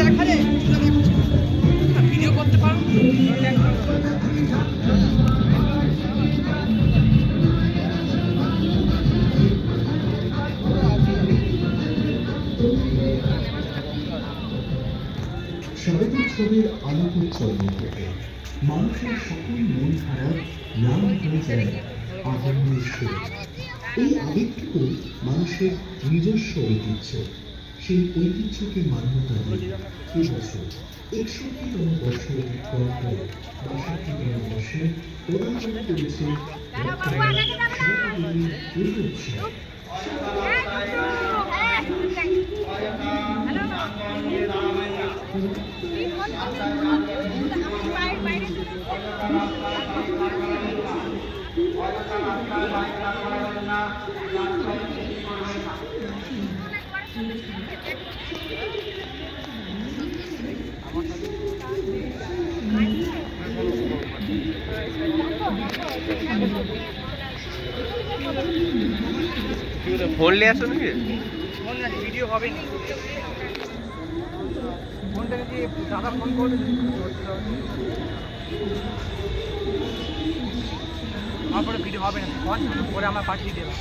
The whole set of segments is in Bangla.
দেখা। ভিডিও করতে পারো। স্বাগতিক ছবির থেকে মানুষের সকল মন খারাপ নাম হয়ে যায় আগুনের সুর এই আবেগটুকু মানুষের নিজস্ব ঐতিহ্য। সেই ঐতিহ্যকে মান্যতা দিয়ে এবছর একষট্টিতম বর্ষ বাষট্টিতম বর্ষে পদার্পণ করেছে বর্তমান ফোন নিয়ে আসো নাকি? ভিডিও হবে না। ফোনটা যদি দাদা ফোন করলে তারপরে ভিডিও হবে না করে আমরা পাঠিয়ে দেবো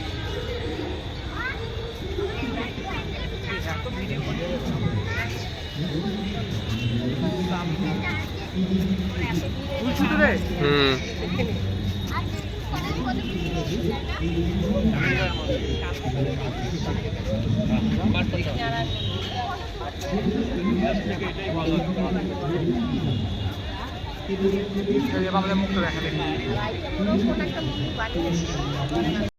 ভিডিও হুম। আমাদের মুক্ত দেখা দেখি।